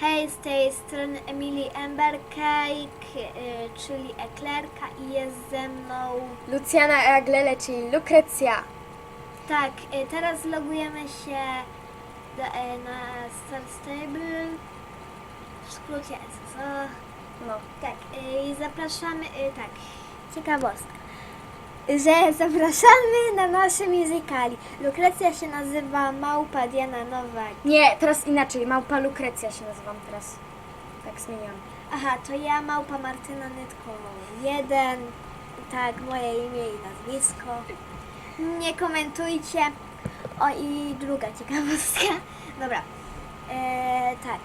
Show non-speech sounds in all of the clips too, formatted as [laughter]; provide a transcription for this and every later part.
Hej, z tej strony Emily Embercake, y, czyli Eklerka i jest ze mną... Luciana Aglele, czyli Lukrecja. Tak, y, teraz logujemy się do, y, na Star Stable, w skrócie SSO. No. Tak, y, i zapraszamy, y, tak, ciekawostka, że zapraszamy na nasze musicali. Lukrecja się nazywa Małpa Diana Nowak. Nie, teraz inaczej. Małpa Lukrecja się nazywam teraz. Tak zmieniłam. Aha, to ja Małpa Martyna Nytko jeden, tak, moje imię i nazwisko. Nie komentujcie. O i druga ciekawostka. Dobra, e, tak.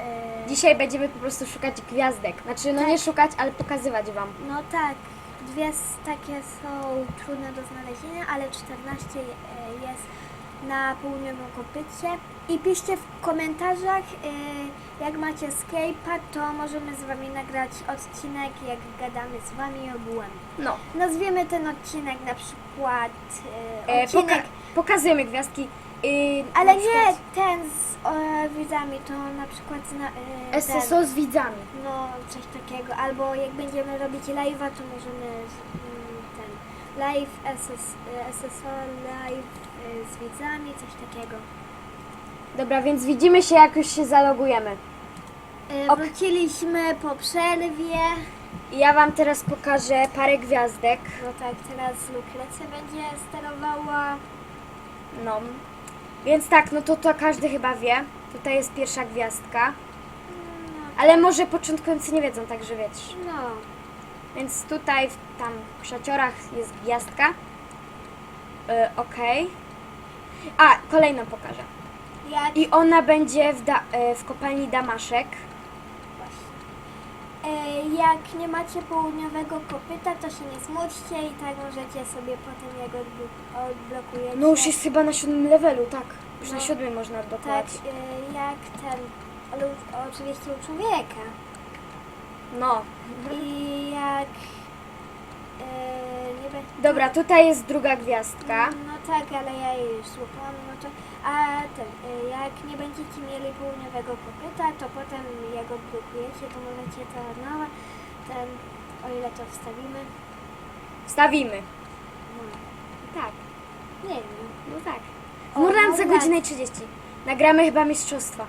E, Dzisiaj będziemy po prostu szukać gwiazdek. Znaczy, no Tak. nie szukać, ale pokazywać wam. No tak, dwie takie są trudne do znalezienia, ale 14 je- e, jest na południowym kopycie. I piszcie w komentarzach, e, jak macie Skype'a, to możemy z Wami nagrać odcinek, jak gadamy z Wami ogółem. No. Nazwiemy ten odcinek na przykład e, E, odcinek, poka- pokazujemy gwiazdki. Yy, ale na nie przykład ten z e, widzami, to na przykład na, e, ten. SSO z widzami. No, coś takiego. Albo jak będziemy robić live'a, to możemy z- mm, ten live SS, SSO live y, z widzami, coś takiego. Dobra, więc widzimy się, jak już się zalogujemy. Ok. Wróciliśmy po przerwie. I ja wam teraz pokażę parę gwiazdek. No tak, teraz Lukrecja będzie sterowała. No. Więc tak, no to, to każdy chyba wie. Tutaj jest pierwsza gwiazdka. Ale może początkujący nie wiedzą, także wiesz. no. Więc tutaj w tam w krzaciorach jest gwiazdka. Yy, Okej. A, kolejną pokażę. I ona będzie w, da, e, w kopalni Damaszek. Jak nie macie południowego kopyta, to się nie smućcie i tak możecie sobie potem jak odblo- odblokujecie. No już jest chyba na siódmym levelu, tak. Już No. na siódmym można Tak, odblokować. y, jak ten, ale u- oczywiście u człowieka. No. I jak y, nie. Dobra, tutaj jest druga gwiazdka. No tak, ale ja jej już słucham, no to. A ten, y, jak nie będziecie mieli południowego kopyta, to potem jak odblokujecie, to możecie to nowe, ten, o ile to wstawimy. Wstawimy. No, Tak. nie wiem. No tak. O, W Murlance i 30. Nagramy chyba mistrzostwa.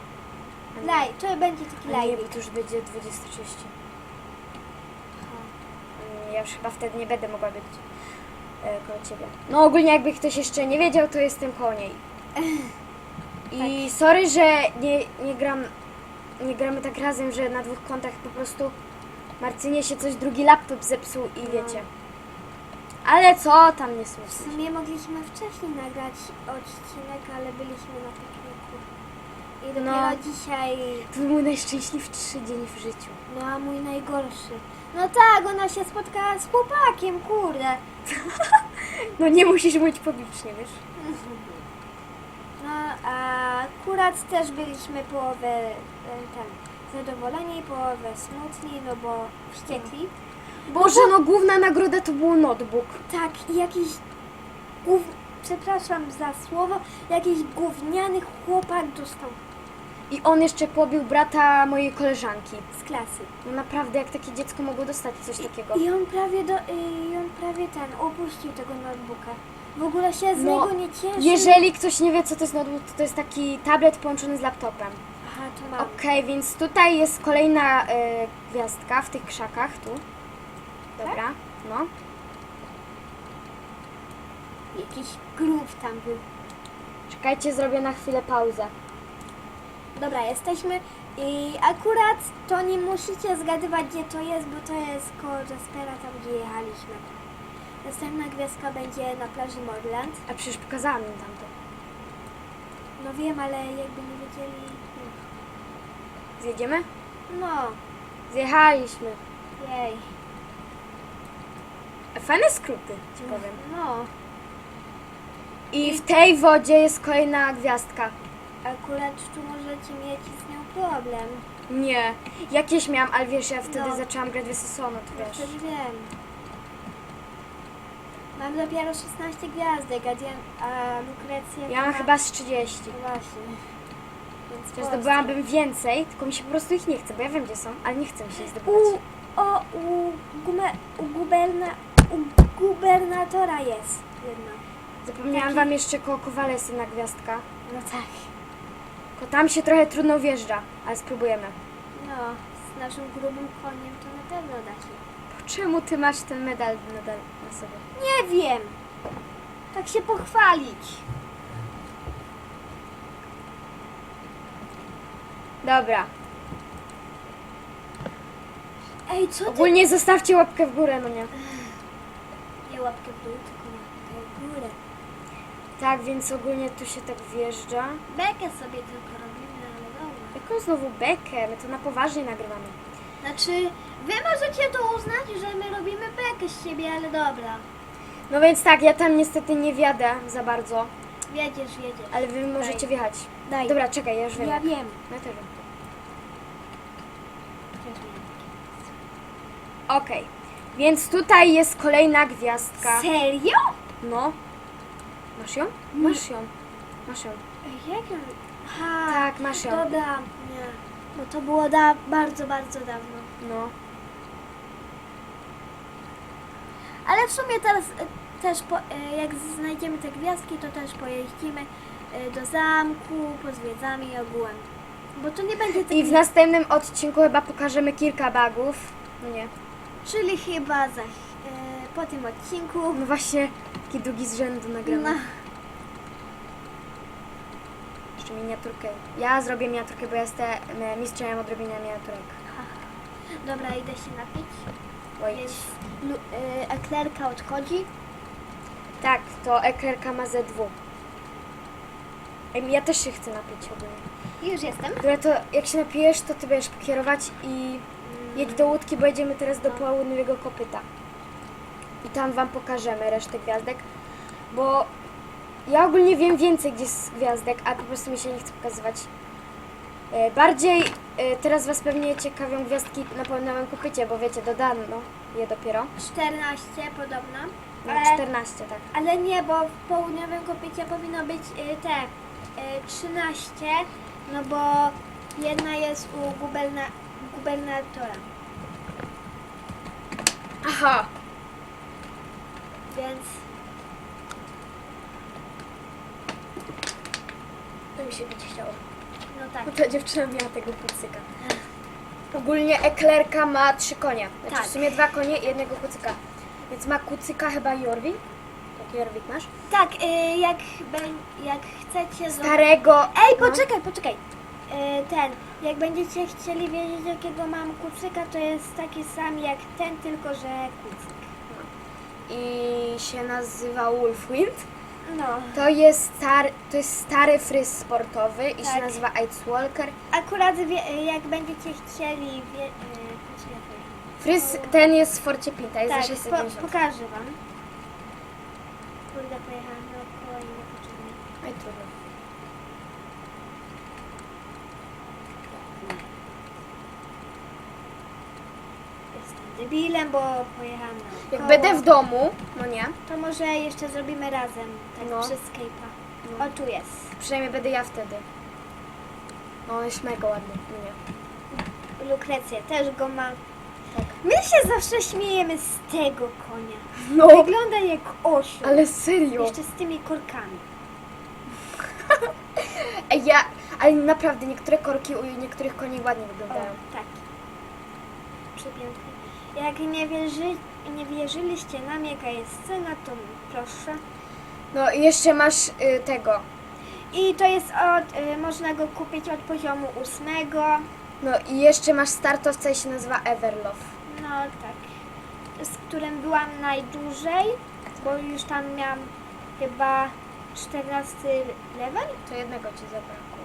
Laj, to będzie taki A nie, bo to już będzie 20.30. Mm, Ja już chyba wtedy nie będę mogła być koło ciebie. No ogólnie jakby ktoś jeszcze nie wiedział, to jestem koło niej. I sorry, że nie, nie gram nie gramy tak razem, że na dwóch kontach po prostu Marcynie się coś drugi laptop zepsuł i No. wiecie. Ale co tam nie W słyszę. sumie mogliśmy wcześniej nagrać odcinek, ale byliśmy na pikniku. I dopiero No. dzisiaj, To był mój najszczęśliwszy dzień w życiu. no a mój najgorszy. No tak, ona się spotkała z chłopakiem, kurde. [laughs] No nie musisz mówić publicznie, wiesz? No a akurat też byliśmy połowę e, ten, zadowoleni, połowę smutni, no bo wściekli. Boże, no główna nagroda to był notebook. Tak, i jakiś gów... przepraszam za słowo, jakiś gówniany chłopak dostał I on jeszcze pobił brata mojej koleżanki. z klasy. No naprawdę, jak takie dziecko mogło dostać coś takiego? I on prawie do, i on prawie ten opuścił tego notebooka. W ogóle się z No, niego nie cieszy. Jeżeli ktoś nie wie, co to jest notebook, to to jest taki tablet połączony z laptopem. Aha, to mam. Okej, więc tutaj jest kolejna e, gwiazdka w tych krzakach, tu. Dobra, no. Jakiś grób tam był. Czekajcie, zrobię na chwilę pauzę. Dobra, jesteśmy i akurat to nie musicie zgadywać gdzie to jest, bo to jest koło Jaspera, tam gdzie jechaliśmy. Następna gwiazdka będzie na plaży Morland. A przecież pokazałam im tamto. No wiem, ale jakby nie wiedzieli... Zjedziemy? No, Zjechaliśmy. jej. Fajne skróty, ci powiem. No, I w tej wodzie jest kolejna gwiazdka. Akurat tu możecie mieć z nią problem. Nie. Jakieś miałam, ale wiesz, ja wtedy No. zaczęłam grać w SSO, no to Ja wiesz. też wiem. Mam dopiero 16 gwiazdek, a, Dian- a Lukrecja... Ja mam ma- chyba z 30. No właśnie. Więc zdobyłabym więcej, tylko mi się po prostu ich nie chce, bo ja wiem gdzie są, ale nie chcę mi się ich zdobywać. U, o, u, gume, u, guberna, u gubernatora jest jedna. Zapomniałam taki- wam jeszcze koło Kowala jest jedna gwiazdka. No tak. Tylko tam się trochę trudno wjeżdża, ale spróbujemy. No, z naszym grubym koniem to na pewno da się. Czemu ty masz ten medal nadal na sobie? Nie wiem. Tak się pochwalić. Dobra. Ej, co ty? Ogólnie zostawcie łapkę w górę, no nie? Nie łapkę w dół, tylko łapkę w górę. Tak, więc ogólnie tu się tak wjeżdża. Bekę sobie tylko robimy, ale dobra. Jaką znowu bekę? My to na poważnie nagrywamy. Znaczy, wy możecie to uznać, że my robimy bekę z siebie, ale dobra. No więc tak, ja tam niestety nie wjadę za bardzo, Wiedziesz, wiedziesz. ale wy możecie wjechać. Daj. Dobra, czekaj, ja już wiem. Ja wiem. Ja. Też wiem. Okej, więc tutaj jest kolejna gwiazdka. Serio? No. Masz ją? Masz ją. Masz ją. Jak ją... Ha, Tak, masz ją. Nie. Bo to było da bardzo, bardzo dawno. No. Ale w sumie teraz e, też, po, e, jak znajdziemy te gwiazdki, to też pojeździmy e, do zamku, pozwiedzamy je ogółem. Bo to nie będzie taki... I w następnym odcinku chyba pokażemy kilka bugów. No nie. Czyli chyba za, po tym odcinku. No właśnie, taki drugi z rzędu nagramy. No, Jeszcze miniaturkę. Ja zrobię miniaturkę, bo jestem e, mistrzem od robienia miniaturek. [laughs] dobra, idę się napić. Oj. Jest, lu, e, eklerka odchodzi. Tak, to eklerka ma Z2. Ej, Ja też się chcę napić ogólnie. Już jestem. Dobra, to jak się napijesz, to ty będziesz kierować i jedź do łódki, bo jedziemy teraz do południowego kopyta. I tam wam pokażemy resztę gwiazdek, bo ja ogólnie wiem więcej gdzie jest gwiazdek, a po prostu mi się nie chce pokazywać. E, Bardziej e, teraz was pewnie ciekawią gwiazdki na południowym kopycie, bo wiecie, dodano je dopiero. 14 podobno. No, Ale, 14, tak. ale nie, bo w południowym kopycie powinno być e, te e, 13, no bo jedna jest u guberna, gubernatora. Aha! Więc To mi się być chciało. no tak. Bo ta dziewczyna miała tego kucyka. Ogólnie eklerka ma trzy konie. Znaczy Tak. w sumie dwa konie i jednego kucyka. Więc ma kucyka chyba Jorwin. Jaki Jorwik masz? Tak, e, jak, jak chcecie. Starego. Ej, no. poczekaj, poczekaj. E, ten, jak będziecie chcieli wiedzieć jakiego mam kucyka, to jest taki sam jak ten, tylko że kucyk. I się nazywa Wolfwind. No. To jest, star, to jest stary fryz sportowy i się Tak. nazywa Ice Walker. Akurat wie, jak będziecie chcieli wie, poczekaj. Fryz ten jest w Forcie Pinta, jest za Tak, 650. po, pokażę wam. Kurde, pojechałam naokoło i niepotrzebnie. Oj, trudno. Jestem debilem, bo pojechałam naokoło. Jak będę w domu, no nie, To może jeszcze zrobimy razem, tak No. przez Skype'a. No. O, tu jest. przynajmniej będę ja wtedy. No, on jest mega ładny, no nie. Lukrecja, też go mam. Tak. My się zawsze śmiejemy z tego konia. No, Wygląda jak oszu. ale serio. Jeszcze z tymi korkami. [laughs] Ej, ja, ale naprawdę niektóre korki u niektórych koni ładnie O, wyglądają. tak. Przepięknie. Jak nie, wierzy, nie wierzyliście nam, jaka jest cena, to proszę. No i jeszcze masz y, tego. I to jest od, y, można go kupić od poziomu ósmego. No i jeszcze masz startowca i się nazywa Everlove. No tak. Z którym byłam najdłużej, bo już tam miałam chyba 14 level. To jednego ci zabrakło.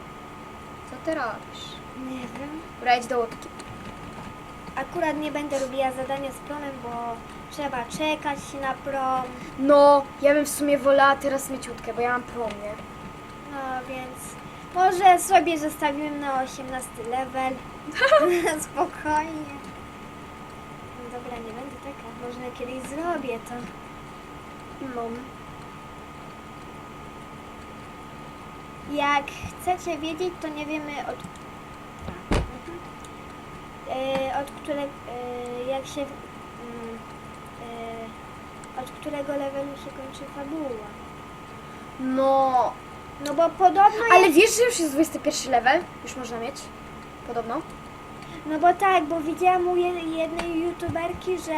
Co ty robisz? Nie wiem. Idź do łódki. Akurat nie będę robiła zadania z promem, bo trzeba czekać na prom. No, ja bym w sumie wolała teraz mieć łódkę, bo ja mam prom, nie? No więc może sobie zostawimy na 18 level. [laughs] Spokojnie. No dobra, nie będę taka. Może kiedyś zrobię to. No. Jak chcecie wiedzieć, to nie wiemy od... E, od którego... E, jak się... mm, e, od którego levelu się kończy fabuła. No, No bo podobno ale wiesz, że już jest 21 level? Już można mieć? Podobno? No bo tak, bo widziałam u je- jednej youtuberki, że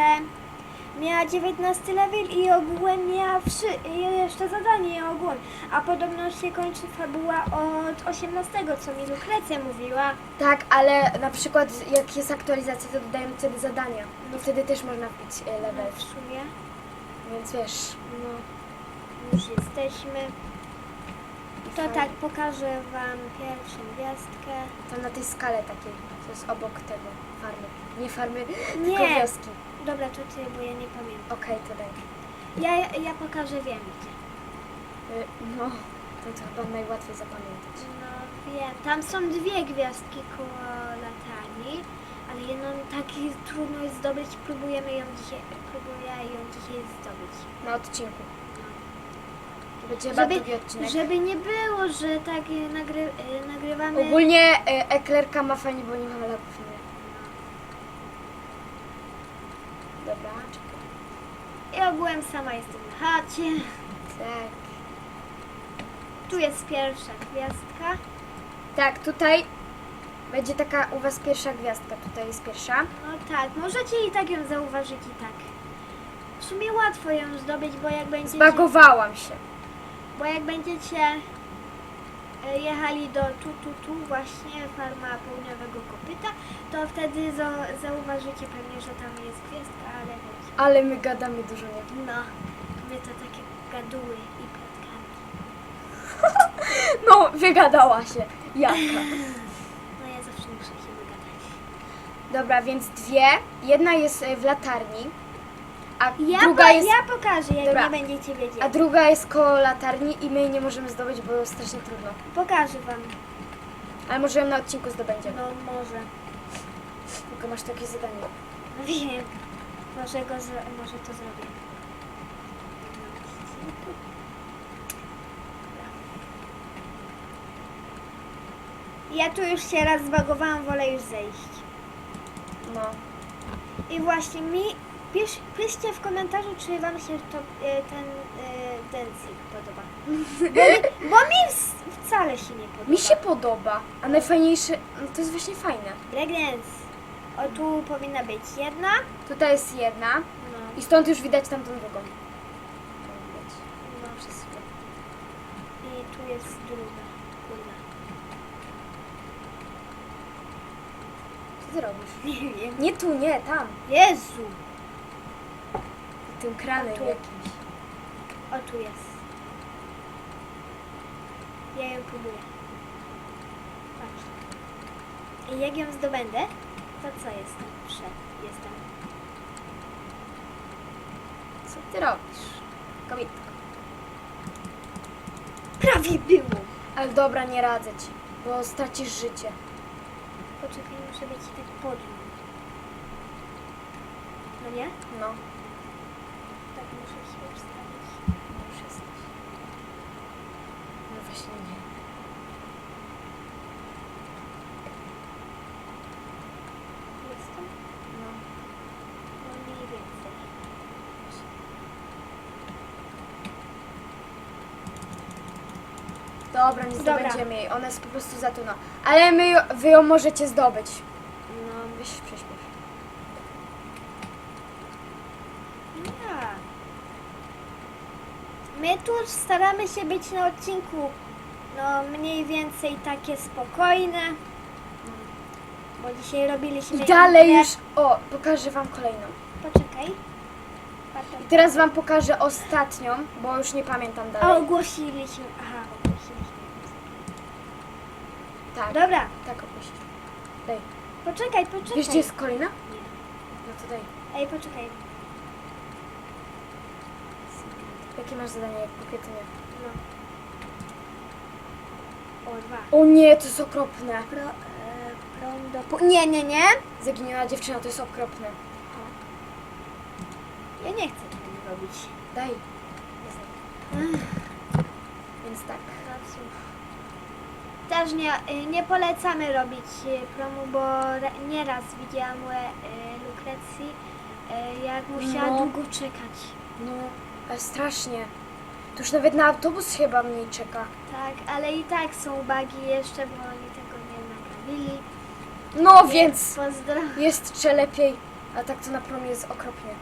miała 19 level i ogółem miała wszy- jeszcze zadanie ogółem. A podobno się kończy fabuła od 18, co mi Lukrecja mówiła. Tak, ale na przykład jak jest aktualizacja, to dodają wtedy zadania. No wtedy też można wbić e, level. W sumie. Więc wiesz. No, już jesteśmy. To fajnie. tak, pokażę Wam pierwszą gwiazdkę. Tam na tej skale takiej, co jest obok tego farmy. Nie farmy, [laughs] Nie. tylko wioski. Dobra, to Ty, bo ja nie pamiętam. Okej, to daj. Ja, ja pokażę, wiem gdzie. Y, No, to, to chyba najłatwiej zapamiętać. No wiem, tam są dwie gwiazdki koło latarni, ale jedną tak trudno jest zdobyć, próbujemy ją dzisiaj, próbuję ją dzisiaj zdobyć. Na odcinku. Będzie Żeby, odcinek. nie było, że tak e, nagry, e, nagrywamy... Ogólnie e, eklerka ma fajnie, bo nie ma lagów. Nie? Dobra, czekaj. I ogółem sama jestem na chacie. Tak. Tu jest pierwsza gwiazdka. Tak, tutaj będzie taka u Was pierwsza gwiazdka. Tutaj jest pierwsza. No tak, możecie i tak ją zauważyć i tak. W sumie łatwo ją zdobyć, bo jak będziecie... Zbagowałam się. Bo jak będziecie e, jechali do tu, tu, tu właśnie farma południowego kopyta, to wtedy za- zauważycie pewnie, że tam jest gwiazdka, ale wiecie. Ale my gadamy dużo, nie? No, my to takie gaduły i plotkanki. [laughs] No, wygadała się. Jaka? [laughs] No ja zawsze muszę się wygadać. Dobra, więc dwie. Jedna jest e, w latarni, a Ja, druga po, jest... ja pokażę, jak Dobra. nie będziecie wiedzieć. A druga jest koło latarni i my jej nie możemy zdobyć, bo strasznie trudno. Pokażę wam. Ale może ją na odcinku zdobędziemy. No może. Tylko masz takie zadanie. No wiem. Może, go zro- może to zrobię. Ja tu już się raz zbagowałam, wolę już zejść. No. I właśnie mi, pisz, piszcie w komentarzu, czy wam się to, e, ten e, dancing podoba. Bo mi, bo mi w- wcale się nie podoba. Mi się podoba, a najfajniejsze, no to jest właśnie fajne. Breakdance. O, tu powinna być jedna. Tutaj jest jedna No, i stąd już widać tamtą drugą. No. wszystko. I tu jest druga. Kurna. Co ty robisz? Nie wiem. Nie tu, nie, tam. Jezu! Tym kranem Tu. jakimś. O, tu jest. Ja ją próbuję. Patrz. I jak ją zdobędę, to co jestem? Przed. Jestem. Co ty robisz? Kobietko. Prawie było! Ale dobra, nie radzę ci, bo stracisz życie. Poczekaj, muszę być tak pod nią. No nie? No, Tak muszę się ustawić. już jesteś. No właśnie nie. Jestem? No. No mniej więcej. Dobra, nie Dobra. zdobędziemy jej, ona jest po prostu za trudna. Ale my, ją- wy ją możecie zdobyć. No, Weź prześpiesz. My tu staramy się być na odcinku no mniej więcej takie spokojne. Bo dzisiaj robiliśmy I dalej inne- już, o, pokażę wam kolejną. Poczekaj. I teraz wam pokażę ostatnią, bo już nie pamiętam A dalej. ogłosiliśmy. Aha, ogłosiliśmy. Tak, Dobra, tak opuść. Daj. poczekaj, poczekaj. Wiesz gdzie jest kolejna? Nie. No to daj. Ej, poczekaj. Jakie masz zadanie, jak nie? No. O, dwa. O nie, to jest okropne. Pro, e, do... Po... Nie, nie, nie. Zaginiona dziewczyna, to jest okropne. Ja nie chcę tego robić. Daj. Więc tak. no cóż. Też nie, y, nie polecamy robić y, promu, bo nieraz widziałam e, Lukrecji, y, jak musiała No. długo czekać. No, strasznie. To już nawet na autobus chyba mniej czeka. Tak, ale i tak są bugi jeszcze, bo oni tego nie naprawili. No więc Pozdro. jest jeszcze lepiej, a tak to na promie jest okropnie.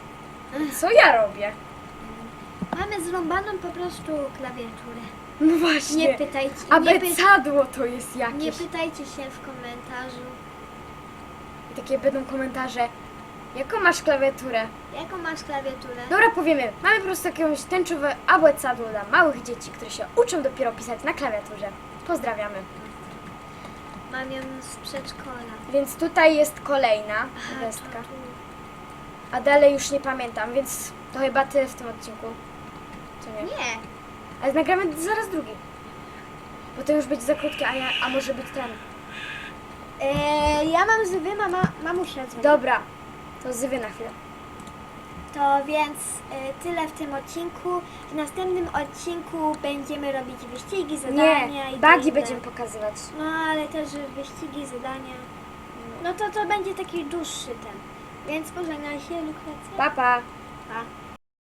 Co ja robię? Mamy zrąbaną po prostu klawiaturę. No właśnie. Nie pytajcie, nie, py, Abecadło to jest nie jakieś. pytajcie się w komentarzu, I takie będą komentarze. Jaką masz klawiaturę? jaką masz klawiaturę. Dobra, powiemy. Mamy po prostu jakieś tęczowe abecadło dla małych dzieci, które się uczą dopiero pisać na klawiaturze. Pozdrawiamy. Mam ją z przedszkola. Więc tutaj jest kolejna Aha, to gwiazdka. tu. A dalej już nie pamiętam, więc to chyba tyle w tym odcinku. Co nie? Nie, Ale nagramy zaraz drugi. Bo to już będzie za krótkie, a, ja, a może być ten. e, ja mam zwy, mama, mamusia dzwoni. Dobra, to zywy na chwilę. To więc y, tyle w tym odcinku. W następnym odcinku będziemy robić wyścigi, zadania Nie, i bugi inne. będziemy pokazywać. No ale też wyścigi, zadania. No to to będzie taki dłuższy ten. Więc pożegnaj się, Lukrecja. Pa, pa. Pa.